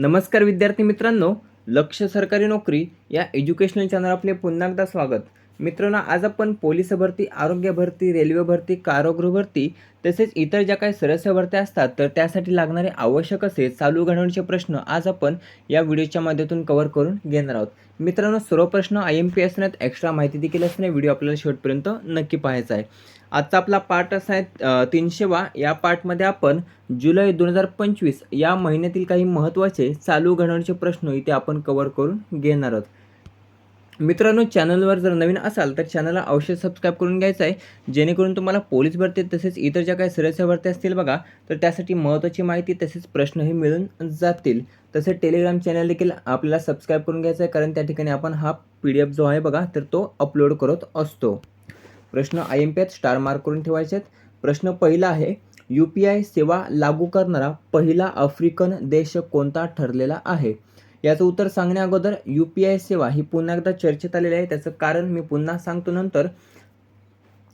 नमस्कार विद्यार्थी मित्रांनो लक्ष सरकारी नोकरी या एज्युकेशनल चॅनल आपले पुन्हा एकदा स्वागत. मित्रांनो आज आपण पोलीस भरती आरोग्य भरती रेल्वे भरती कारागृह भरती तसेच इतर ज्या काही सदस्य भरत्या असतात तर त्यासाठी लागणारे आवश्यक असे चालू घडवण्याचे प्रश्न आज आपण या व्हिडिओच्या माध्यमातून कव्हर करून घेणार आहोत. मित्रांनो सर्व प्रश्न आय एम पी असण्यात एक्स्ट्रा माहिती देखील असणे व्हिडिओ आपल्याला शेवटपर्यंत नक्की पाहायचा आहे. आजचा आपला पार्ट असा आहे तीनशेवा. या पार्टमध्ये आपण जुलै दोन हजार पंचवीस या महिन्यातील काही महत्त्वाचे चालू घडवण्याचे प्रश्न इथे आपण कवर करून घेणार आहोत. मित्रांनो चॅनलवर जर नवीन असाल तर चॅनलला अवश्य सबस्क्राईब करून घ्यायचं आहे. जेणेकरून तुम्हाला पोलीस भरती तसेच इतर ज्या काही सदस्य भरती असतील बघा तर त्यासाठी महत्त्वाची माहिती तसेच प्रश्नही मिळून जातील. तसेच टेलिग्राम चॅनल देखील आपल्याला सबस्क्राईब करून घ्यायचं आहे कारण त्या ठिकाणी आपण हा पी डी एफ जो आहे बघा तर तो अपलोड करत असतो. प्रश्न I M P star mark करून ठेवायचे आहेत. प्रश्न पहिला आहे यू पी आय सेवा लागू करणारा पहिला आफ्रिकन देश कोणता ठरलेला आहे? याचं उत्तर सांगण्या अगोदर यू पी आय सेवा ही पुन्हा एकदा चर्चेत आलेली आहे. त्याचं कारण मी पुन्हा सांगतो नंतर.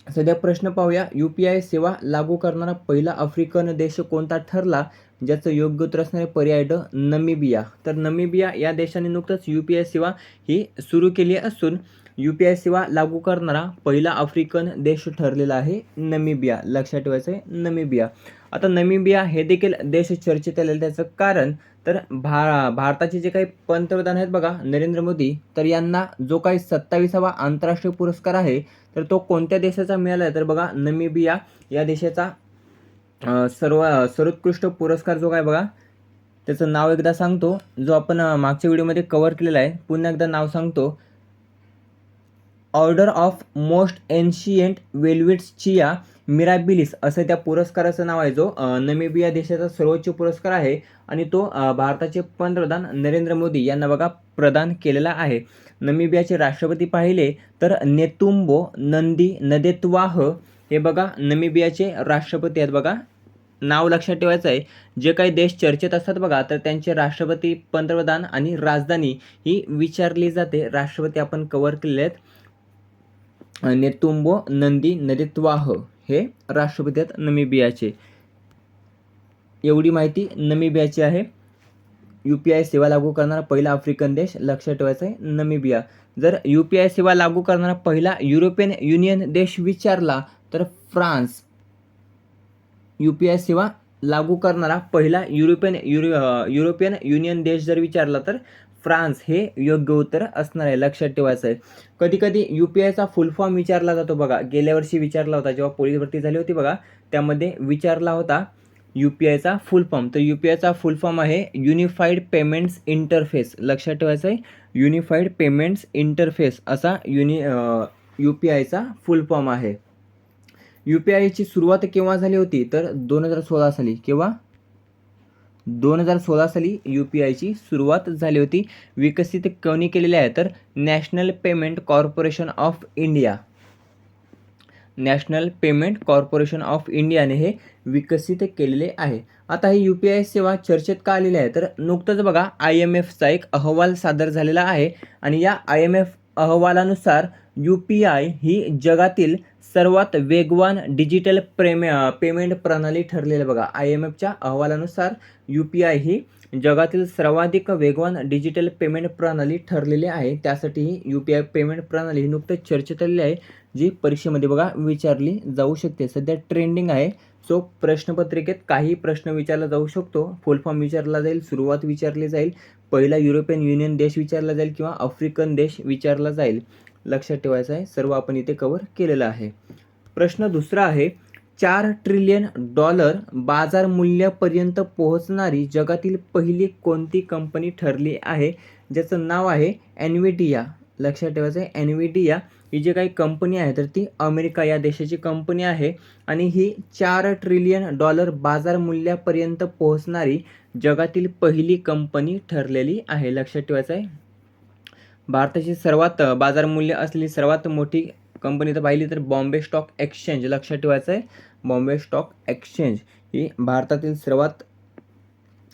सध्या प्रश्न पाहूया यू पी आय सेवा लागू करणारा पहिला आफ्रिकन देश कोणता ठरला? ज्याचं योग्य उत्तर असणारे पर्याय ड नमिबिया. तर नमिबिया या देशाने नुकतंच यू पी आय सेवा ही सुरू केली असून यू पी आय सेवा लागू करणारा पहिला आफ्रिकन देश ठरलेला आहे नमिबिया. लक्षात ठेवायचं आहे नमिबिया. आता नमिबिया हे देखील देश चर्चेत आलेलं त्याचं कारण तर भा भारताचे जे काही पंतप्रधान आहेत बघा नरेंद्र मोदी तर यांना जो काही सत्तावीसावा आंतरराष्ट्रीय पुरस्कार आहे तर तो कोणत्या देशाचा मिळाला? आहे तर बघा नमिबिया या देशाचा सर्व सर्वोत्कृष्ट पुरस्कार जो काय बघा त्याचं नाव एकदा सांगतो जो आपण मागच्या व्हिडिओमध्ये कव्हर केलेला आहे पुन्हा एकदा नाव सांगतो. Order of most ancient Welwitschia mirabilis असं त्या पुरस्काराचं नाव आहे जो नमिबिया देशाचा सर्वोच्च पुरस्कार आहे आणि तो भारताचे पंतप्रधान नरेंद्र मोदी यांना बघा प्रदान केलेला आहे. नमिबियाचे राष्ट्रपती पाहिले तर नेतुंबो नंदी नदेत्वाह हे बघा नमिबियाचे राष्ट्रपती आहेत बघा. नाव लक्षात ठेवायचं आहे जे काही देश चर्चेत असतात बघा तर त्यांचे राष्ट्रपती पंतप्रधान आणि राजधानी ही विचारली जाते. राष्ट्रपती आपण कव्हर केलेले आहेत. नेतुंबो नंदी नदीत्वाह हे राष्ट्रपती आहेत नमिबियाचे. एवढी माहिती नमिबियाची आहे. यू पी आय सेवा लागू करणारा पहिला आफ्रिकन देश लक्षात ठेवायचा आहे नमिबिया. जर यू पी आय सेवा लागू करणारा पहिला युरोपियन युनियन देश विचारला तर फ्रान्स. यू पी आय सेवा लागू करणारा पहिला युरोपियन युरो युरोपियन युनियन देश जर विचारला तर फ्रान्स हे योग्य उत्तर असणार आहे लक्षात ठेवायचं आहे. कधी कधी यू पी आयचा फुल फॉर्म विचारला जातो बघा. गेल्या वर्षी विचारला होता जेव्हा पोलीस भरती झाली होती बघा त्यामध्ये विचारला होता यू पी आयचा फुल फॉर्म तर यू पी आयचा फुल फॉर्म आहे युनिफाईड पेमेंट्स इंटरफेस लक्षात ठेवायचं आहे युनिफाईड पेमेंट्स इंटरफेस असा युनि यू पी आयचा फुल फॉर्म आहे. यू पी आयची सुरुवात केव्हा झाली होती? तर दोन हजार सोळा साली केव्हा दोन हजार सोळा साली यू पी आयची सुरुवात झाली होती. विकसित कोणी केलेली आहे तर national payment corporation of India. National payment corporation of इंडियाने हे विकसित केलेले आहे. आता ही यू पी आय सेवा चर्चेत का आलेली आहे? तर नुकतंच बघा आय एम एफचा एक अहवाल सादर झालेला आहे आणि या आय एम एफ अहवालानुसार यू पी आय ही जगातील सर्वात वेगवान डिजिटल प्रेमे पेमेंट प्रणाली ठरलेली आहे बघा. आय एम एफच्या अहवालानुसार यू पी आय ही जगातील सर्वाधिक वेगवान डिजिटल पेमेंट प्रणाली ठरलेली आहे. त्यासाठी ही यू पी आय पेमेंट प्रणाली ही नुकतंच चर्चेत आलेली आहे जी परीक्षेमध्ये बघा विचारली जाऊ शकते. सध्या ट्रेंडिंग आहे सो प्रश्नपत्रिकेत काही प्रश्न विचारला जाऊ शकतो. फुल फॉर्म विचारला जाईल सुरुवात विचारली जाईल पहिला युरोपियन युनियन देश विचारला जाईल किंवा आफ्रिकन देश विचारला जाईल. लक्षात ठेवायचं आहे सर्व आपण इथे कवर केलेलं आहे. प्रश्न दुसरा आहे चार ट्रिलियन डॉलर बाजार मूल्यापर्यंत पोहोचणारी जगातील पहिली कोणती कंपनी ठरली आहे? ज्याचं नाव आहे ॲन्विडिया लक्षात ठेवायचं आहे ॲन्विडिया ही जी काही कंपनी आहे तर ती अमेरिका या देशाची कंपनी आहे आणि ही चार ट्रिलियन डॉलर बाजार मूल्यापर्यंत पोहोचणारी जगातील पहिली कंपनी ठरलेली आहे. लक्षात ठेवायचं आहे भारताची सर्वात बाजार मूल्य असलेली सर्वात मोठी कंपनी तर पाहिली तर बॉम्बे स्टॉक एक्सचेंज. लक्षात ठेवायचं आहे बॉम्बे स्टॉक एक्सचेंज ही भारतातील सर्वात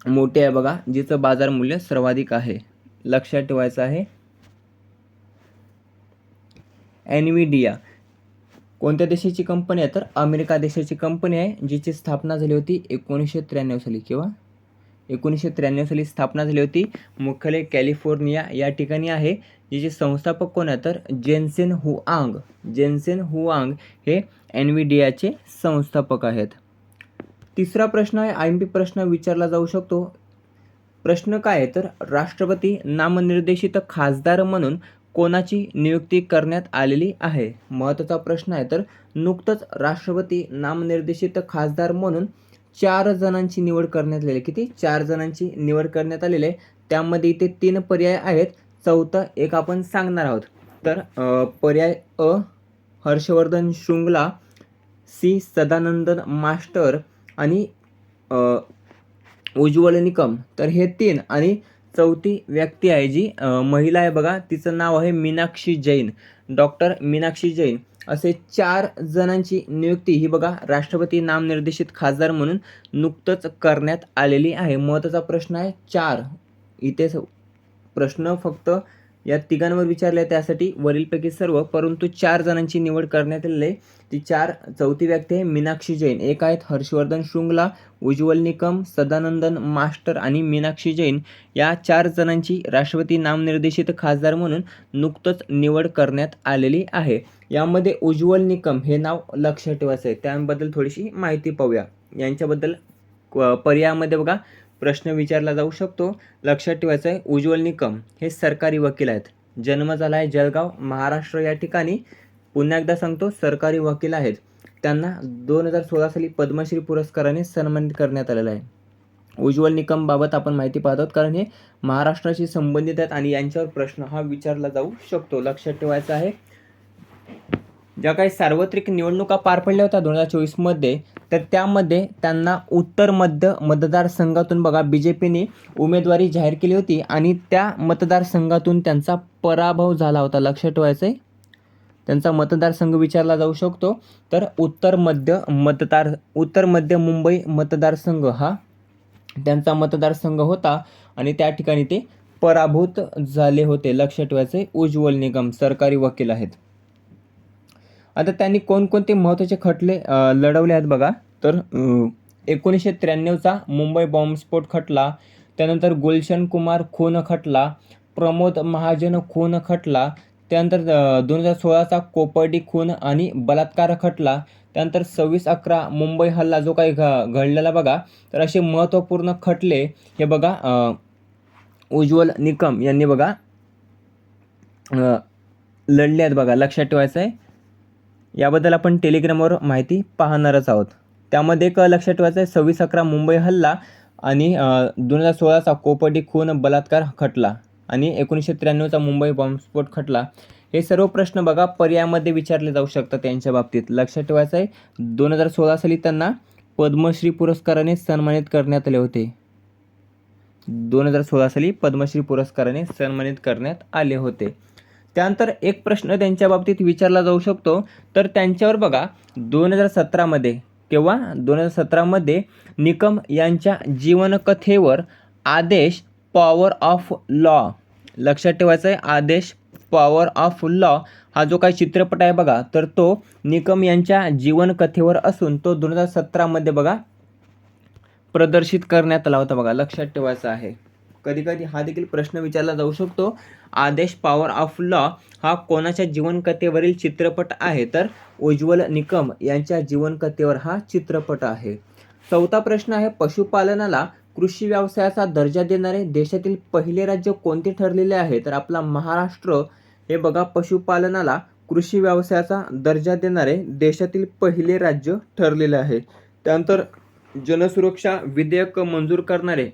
मोठी आहे बघा जिचं बाजार मूल्य सर्वाधिक आहे. लक्षात ठेवायचं आहे ॲन्विडिया कोणत्या देशाची कंपनी आहे? तर अमेरिका देशाची कंपनी आहे जिची स्थापना झाली होती एकोणीसशे त्र्याण्णव साली. किंवा? एकोणीसशे त्र्याण्णव साली स्थापना झाली होती. मुख्यालय कॅलिफोर्निया या ठिकाणी आहे. जिचे संस्थापक कोण आहे? तर जेन्सेन हुआंग. जेन्सेन हुआंग हे एन संस्थापक आहेत. तिसरा प्रश्न आहे आय एम पी प्रश्न विचारला जाऊ शकतो. प्रश्न काय आहे? तर राष्ट्रपती नामनिर्देशित खासदार म्हणून कोणाची नियुक्ती करण्यात आलेली आहे? महत्त्वाचा प्रश्न आहे. तर नुकतंच राष्ट्रपती नामनिर्देशित खासदार म्हणून चार जणांची निवड करण्यात आलेली किती? चार जणांची निवड करण्यात आलेली आहे. त्यामध्ये इथे तीन पर्याय आहेत. चौथं एक आपण सांगणार आहोत. तर पर्याय अ हर्षवर्धन शृंगला सी सदानंदन मास्टर आणि उज्ज्वल निकम. तर हे तीन आणि चौथी व्यक्ती आहे जी महिला आहे बघा तिचं नाव आहे मीनाक्षी जैन. डॉक्टर मीनाक्षी जैन. असे चार जणांची नियुक्ती ही बघा राष्ट्रपती नामनिर्देशित खासदार म्हणून नुकतंच करण्यात आलेली आहे. महत्त्वाचा प्रश्न आहे चार. इथे प्रश्न फक्त या तिघांवर विचारले त्यासाठी वरीलपैकी सर्व परंतु चार जणांची निवड करण्यात आलेली आहे. ती चार चौथी व्यक्ती आहे मीनाक्षी जैन. एक आहेत हर्षवर्धन शृंगला उज्ज्वल निकम सदानंदन मास्टर आणि मीनाक्षी जैन. या चार जणांची राष्ट्रपती नामनिर्देशित खासदार म्हणून नुकतंच निवड करण्यात आलेली आहे. यामध्ये उज्ज्वल निकम हे नाव लक्षात ठेवायचं आहे त्याबद्दल थोडीशी माहिती पाहूया. यांच्याबद्दल पर्यायामध्ये बघा. प्रश्न विचारला जाऊ शकतो. लक्षात ठेवायचं आहे उज्ज्वल निकम हे सरकारी वकील आहेत. जन्म झाला आहे जळगाव महाराष्ट्र या ठिकाणी. पुन्हा एकदा सांगतो सरकारी वकील आहेत. त्यांना दोन हजार सोळा साली पद्मश्री पुरस्काराने सन्मानित करण्यात आलेलं आहे. उज्ज्वल निकमबाबत आपण माहिती पाहतो कारण हे महाराष्ट्राशी संबंधित आहेत आणि यांच्यावर प्रश्न हा विचारला जाऊ शकतो. लक्षात ठेवायचा आहे ज्या काही सार्वत्रिक निवडणुका पार पडल्या होत्या दोन हजार चोवीसमध्ये तर त्यामध्ये त्यांना उत्तर मध्य मतदारसंघातून बघा बी जे पीने उमेदवारी जाहीर केली होती आणि त्या मतदारसंघातून त्यांचा पराभव झाला होता. लक्ष ठेवायचं आहे त्यांचा मतदारसंघ विचारला जाऊ शकतो. तर उत्तर मध्य मतदार उत्तर मध्य मुंबई मतदारसंघ हा त्यांचा मतदारसंघ होता आणि त्या ठिकाणी ते पराभूत झाले होते. लक्ष ठेवायचे उज्ज्वल निगम सरकारी वकील आहेत. आता त्यांनी कोणकोणते महत्त्वाचे खटले लढवले आहेत बघा. तर एकोणीसशे त्र्याण्णवचा मुंबई बॉम्बस्फोट खटला त्यानंतर गुलशन कुमार खून खटला प्रमोद महाजन खून खटला त्यानंतर दोन हजार सोळाचा कोपर्डी खून आणि बलात्कार खटला त्यानंतर सव्वीस अकरा मुंबई हल्ला जो काही घ घडलेला बघा तर असे महत्त्वपूर्ण खटले हे बघा उज्ज्वल निकम यांनी बघा लढले आहेत बघा लक्षात ठेवायचं आहे याबद्दल आपण टेलिग्रामवर माहिती पाहणारच आहोत. त्यामध्ये एक लक्षात ठेवायचं आहे सव्वीस अकरा मुंबई हल्ला आणि दोन हजार सोळाचा कोपटी खून बलात्कार खटला आणि एकोणीसशे त्र्याण्णवचा मुंबई बॉम्बस्फोट खटला. हे सर्व प्रश्न बघा पर्यायामध्ये विचारले जाऊ शकतात त्यांच्या बाबतीत. लक्षात ठेवायचं आहे दोन हजार सोळा साली त्यांना पद्मश्री पुरस्काराने सन्मानित करण्यात आले होते. दोन हजार सोळा साली पद्मश्री पुरस्काराने सन्मानित करण्यात आले होते. त्यानंतर एक प्रश्न त्यांच्या बाबतीत विचारला जाऊ शकतो. तर त्यांच्यावर बघा दोन हजार सतरामध्ये किंवा दोन हजार सतरामध्ये निकम यांच्या जीवनकथेवर आदेश पॉवर ऑफ लॉ लक्षात ठेवायचं आहे आदेश पॉवर ऑफ लॉ हा जो काही चित्रपट आहे बघा तर तो निकम यांच्या जीवनकथेवर असून तो दोन हजार सतरामध्ये बघा प्रदर्शित करण्यात आला होता बघा. लक्षात ठेवायचं आहे. कधी कधी हा देखील प्रश्न विचारला जाऊ शकतो. आदेश पॉवर ऑफ लॉ हा कोणाच्या जीवनकथेवरील चित्रपट आहे? तर उज्ज्वल निकम यांच्या जीवनकथेवर हा चित्रपट आहे. चौथा प्रश्न आहे पशुपालनाला कृषी व्यवसायाचा दर्जा देणारे देशातील पहिले राज्य कोणते ठरलेले आहे? तर आपला महाराष्ट्र हे बघा पशुपालनाला कृषी व्यवसायाचा दर्जा देणारे देशातील पहिले राज्य ठरलेले आहे. त्यानंतर जनसुरक्षा विधेयक मंजूर करणारे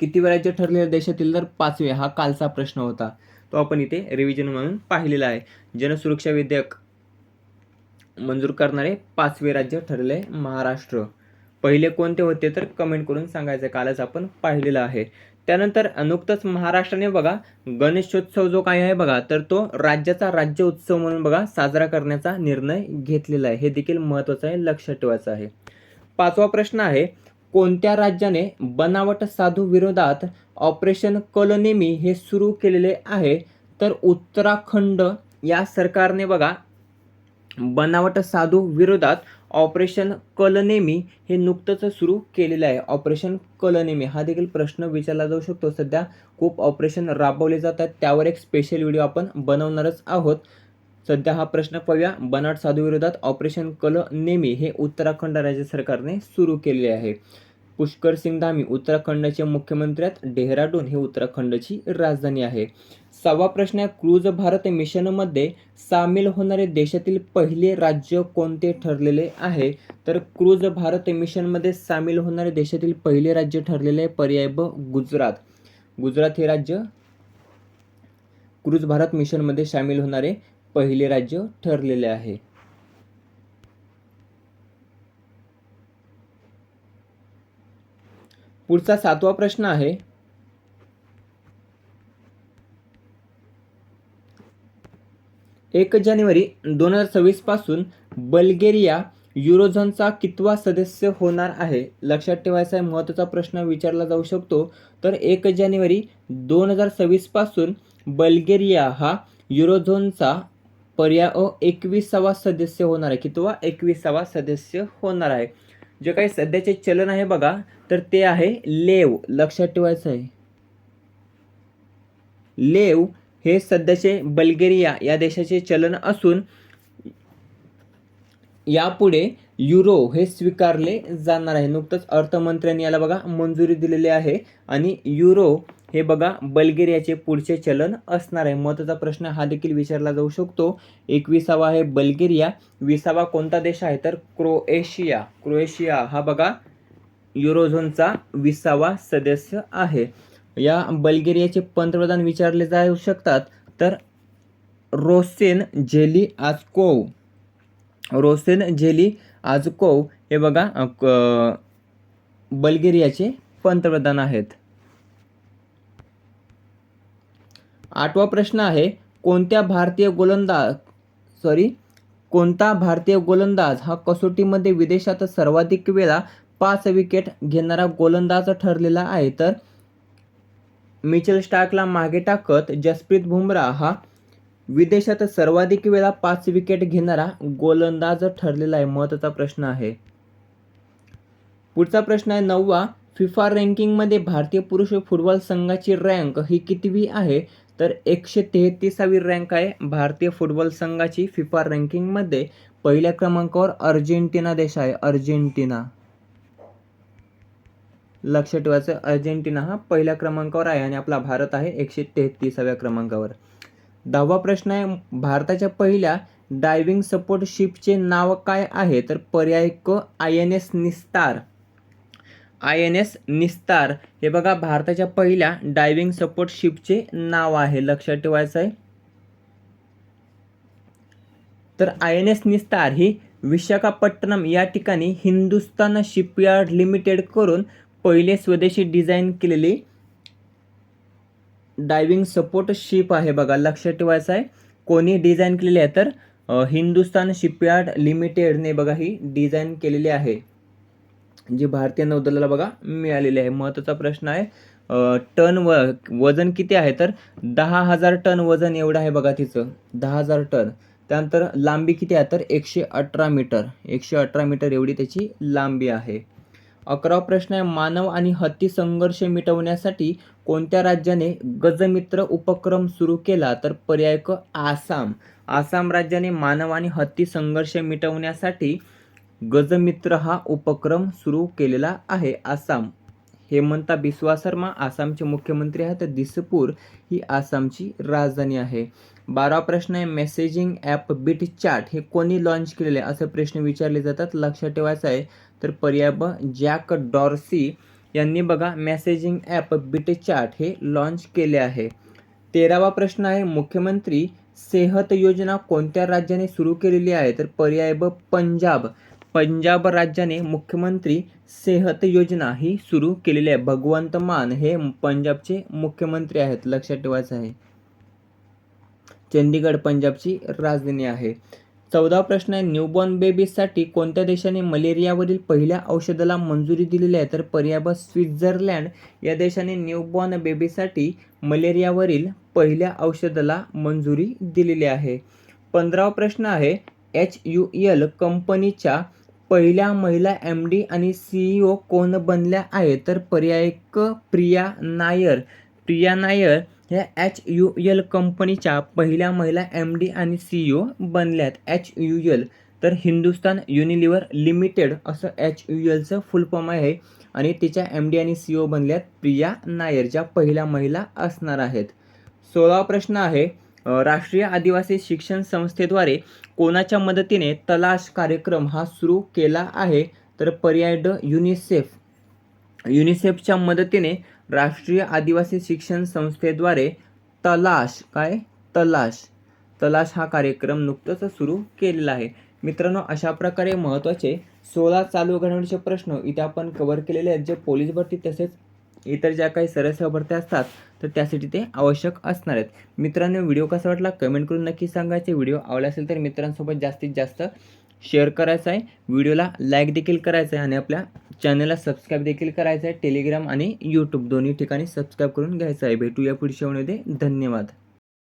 किती राज्य ठरलेले देशातील तर पाचवे हा कालचा प्रश्न होता. तो आपण इथे रिव्हिजन म्हणून पाहिलेला आहे. जनसुरक्षा विधेयक मंजूर करणारे पाचवे राज्य ठरले महाराष्ट्र. पहिले कोणते होते तर कमेंट करून सांगायचं कालच आपण पाहिलेलं आहे. त्यानंतर नुकतंच महाराष्ट्राने बघा गणेशोत्सव जो काही आहे बघा तर तो राज्याचा राज्य उत्सव म्हणून बघा साजरा करण्याचा निर्णय घेतलेला आहे. हे देखील महत्त्वाचं आहे लक्षात ठेवायचं आहे. पाचवा प्रश्न आहे कोणत्या राज्याने बनावट साधू विरोधात ऑपरेशन कलनेमी हे सुरू केलेले आहे? तर उत्तराखंड या सरकारने बघा बनावट साधू विरोधात ऑपरेशन कलनेमी हे नुकतंच सुरू केलेलं आहे. ऑपरेशन कलनेमी हा देखील प्रश्न विचारला जाऊ शकतो. सध्या खूप ऑपरेशन राबवले जातात. त्यावर एक स्पेशल व्हिडिओ आपण बनवणारच आहोत. सध्या हा प्रश्न पाहूया. बनाट साधू विरोधात ऑपरेशन कलनेमी हे उत्तराखंड राज्य सरकारने सुरू केलेले आहे. पुष्कर सिंग धामी उत्तराखंडचे मुख्यमंत्री आहेत डेहराडून ही उत्तराखंडची राजधानी आहे. सहावा प्रश्न आहे क्रूज भारत मिशनमध्ये सामील होणारे देशातील पहिले राज्य कोणते ठरलेले आहे? तर क्रूज भारत मिशनमध्ये सामील होणारे देशातील पहिले राज्य ठरलेले आहे पर्याय ब गुजरात. गुजरात हे राज्य क्रूज भारत मिशनमध्ये सामील होणारे पहिले राज्य ठरलेले आहे. पुढचा सातवा प्रश्न आहे. एक जानेवारी दोन हजार सव्वीसपासून बल्गेरिया युरोझोनचा कितवा सदस्य होणार आहे? लक्षात ठेवायचा आहे महत्त्वाचा प्रश्न विचारला जाऊ शकतो. तर एक जानेवारी दोन हजार सव्वीसपासून बल्गेरिया हा युरोझोनचा पर्याय एकविसावा सदस्य होणार आहे. कितवा? एकविसावा सदस्य होणार आहे. जे काही सध्याचे चलन आहे बघा तर ते आहे लेव. लक्षात ठेवायचं आहे. लेव हे सध्याचे बल्गेरिया या देशाचे चलन असून यापुढे युरो हे स्वीकारले जाणार आहे. नुकतंच अर्थमंत्र्यांनी याला बघा मंजुरी दिलेली आहे आणि युरो हे बघा बल्गेरियाचे पुढचे चलन असणार आहे. महत्त्वाचा प्रश्न हा देखील विचारला जाऊ शकतो. एकविसावा आहे बल्गेरिया. विसावा कोणता देश आहे? तर क्रोएशिया. क्रोएशिया हा बघा युरोझोनचा विसावा सदस्य आहे. या बल्गेरियाचे पंतप्रधान विचारले जाऊ शकतात. तर रोसेन झेली आजकोव. रोसेन झेली आजकोव हे बघा बल्गेरियाचे पंतप्रधान आहेत. आठवा प्रश्न आहे कोणत्या भारतीय गोलंदाज सॉरी कोणता भारतीय गोलंदाज हा कसोटीमध्ये विदेशात सर्वाधिक वेळा पाच विकेट घेणारा गोलंदाज ठरलेला आहे? तर मिचेल स्टार्कला मागे टाकत जसप्रीत बुमराह हा विदेशात सर्वाधिक वेळा पाच विकेट घेणारा गोलंदाज ठरलेला आहे महत्त्वाचा प्रश्न आहे. पुढचा प्रश्न आहे नववा फिफा रँकिंगमध्ये भारतीय पुरुष फुटबॉल संघाची रँक ही कितवी आहे? तर एकशे तेहतीसावी रँक आहे भारतीय फुटबॉल संघाची फिफा रँकिंगमध्ये पहिल्या क्रमांकावर अर्जेंटिना देश आहे. अर्जेंटिना. लक्षात ठेवायचं अर्जेंटिना हा पहिल्या क्रमांकावर आहे आणि आपला भारत आहे एकशे तेहतीसाव्या क्रमांकावर. दहावा प्रश्न आहे भारताच्या पहिल्या डायव्हिंग सपोर्ट शिपचे नाव काय आहे? तर पर्याय क I N S Nistar. I N S Nistar हे बघा भारताच्या पहिल्या डायव्हिंग सपोर्ट शिपचे नाव आहे. लक्षात ठेवायचं आहे. तर आय एन एस निस्तार ही विशाखापट्टणम या ठिकाणी हिंदुस्तान शिपयार्ड लिमिटेड करून पहिले स्वदेशी डिझाईन केलेली डायविंग सपोर्ट शिप आहे बघा. लक्षात ठेवायचं आहे. कोणी डिझाईन केलेली आहे तर हिंदुस्तान शिपयार्ड लिमिटेडने बघा ही डिझाईन केलेली आहे. जी भारतीय नौदलाला बघा मिळालेली आहे. महत्त्वाचा प्रश्न आहे टन व वजन किती आहे? तर दहा हजार टन वजन एवढं आहे बघा तिचं. दहा हजार टन. त्यानंतर लांबी किती आहे? तर एकशे अठरा मीटर. एकशे अठरा मीटर एवढी त्याची लांबी आहे. अकरावा प्रश्न आहे मानव आणि हत्ती संघर्ष मिटवण्यासाठी कोणत्या राज्याने गजमित्र उपक्रम सुरू केला? तर पर्याय क आसाम. आसाम राज्याने मानव आणि हत्ती संघर्ष मिटवण्यासाठी गजमित्र हा उपक्रम सुरू केलेला आहे आसाम. हेमंता बिस्वा शर्मा आसामचे मुख्यमंत्री आहेत. तर दिसपूर ही आसामची राजधानी आहे. बारा प्रश्न आहे. मेसेजिंग ॲप बिट चॅट हे कोणी लॉन्च केलेले? असे प्रश्न विचारले जातात. लक्षात ठेवायचं आहे तर पर्याय ब जॅक डॉर्सी यांनी बघा मेसेजिंग ॲप बिट चॅट हे लॉन्च केले आहे. तेरावा प्रश्न आहे. मुख्यमंत्री सेहत योजना कोणत्या राज्याने सुरू केलेली आहे? तर पर्याय ब पंजाब. पंजाब राज्याने मुख्यमंत्री सेहत योजना ही सुरू केलेली आहे. भगवंत मान हे पंजाबचे मुख्यमंत्री आहेत लक्षात ठेवायचं आहे. चंदीगड पंजाबची राजधानी आहे. चौदा प्रश्न आहे न्यूबॉर्न बेबीजसाठी कोणत्या देशाने मलेरियावरील पहिल्या औषधाला मंजुरी दिलेली आहे? तर पर्याय स्वित्झर्लंड या देशाने न्यूबॉर्न बेबीसाठी मलेरियावरील पहिल्या औषधाला मंजुरी दिलेली आहे. पंधरावा प्रश्न आहे. एच यू एल कंपनीच्या पहिल्या महिला एम डी आणि सी ई ओ कोण बनल्या आहेत? तर पर्यायक प्रिया नायर. प्रिया नायर ह्या एच यू एल कंपनीच्या पहिल्या महिला एम डी आणि सी ई ओ बनल्यात. एच यू एल तर हिंदुस्तान युनिलिव्हर लिमिटेड असं एच यू एलचं फुल फॉर्म आहे आणि तिच्या एम डी आणि सी ओ बनल्यात प्रिया नायर ज्या पहिल्या महिला असणार आहेत. सोळावा प्रश्न आहे राष्ट्रीय आदिवासी शिक्षण संस्थेद्वारे कोणाच्या मदतीने तलाश कार्यक्रम हा सुरू केला आहे? तर पर्याय ड युनिसेफ. युनिसेफच्या मदतीने राष्ट्रीय आदिवासी शिक्षण संस्थेद्वारे तलाश काय? तलाश. तलाश हा कार्यक्रम नुकतंच सुरू केलेला आहे. मित्रांनो अशा प्रकारे महत्त्वाचे सोळा चालू घडामोडीचे प्रश्न इथे आपण कव्हर केलेले आहेत जे पोलीस भरती तसेच इतर ज्या काही सरळ भरत्या असतात तर त्यासाठी ते आवश्यक असणार आहेत. मित्रांनो व्हिडिओ कसा वाटला कमेंट करून नक्की सांगायचे व्हिडिओ आवडला असेल तर मित्रांसोबत जास्तीत जास्त शेअर करायचा आहे. व्हिडिओला लाईक देखील करायचं आहे आणि आपल्या चॅनलला सबस्क्राईब देखील करायचं आहे. टेलिग्राम आणि यूट्यूब दोन्ही ठिकाणी सबस्क्राईब करून घ्यायचं आहे. भेटूया पुढच्या व्हिडिओमध्ये. धन्यवाद.